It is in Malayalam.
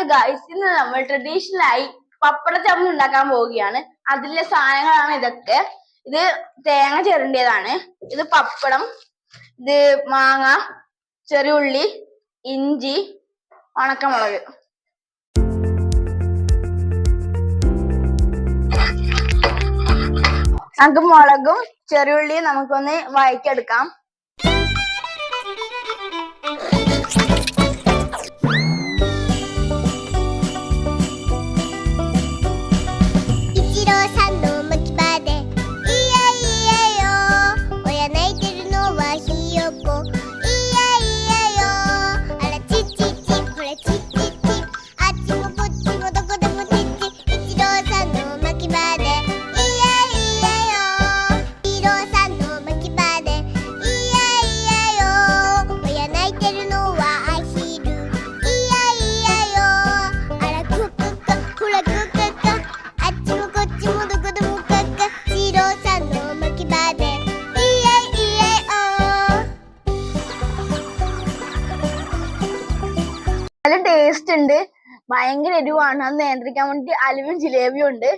ഹലോ ഗൈസ് ഇന്ന് നമ്മൾ ട്രഡീഷണൽ ആയി പപ്പട ചമ്മൻ ഉണ്ടാക്കാൻ പോവുകയാണ്. അതിലെ സാധനങ്ങളാണ് ഇതൊക്കെ. ഇത് തേങ്ങ ചെരണ്ടിയതാണ്. ഇത് പപ്പടം ഇത് മാങ്ങ ചെറിയുള്ളി ഇഞ്ചി ഉണക്കമുളക്. നമുക്ക് മുളകും ചെറിയുള്ളിയും നമുക്കൊന്ന് വഴക്കിയെടുക്കാം どう？നല്ല ടേസ്റ്റ് ഉണ്ട്. ഭയങ്കര എരിവാണ്. അത് നിയന്ത്രിക്കാൻ വേണ്ടി അലുവയും ജിലേബിയും ഉണ്ട്.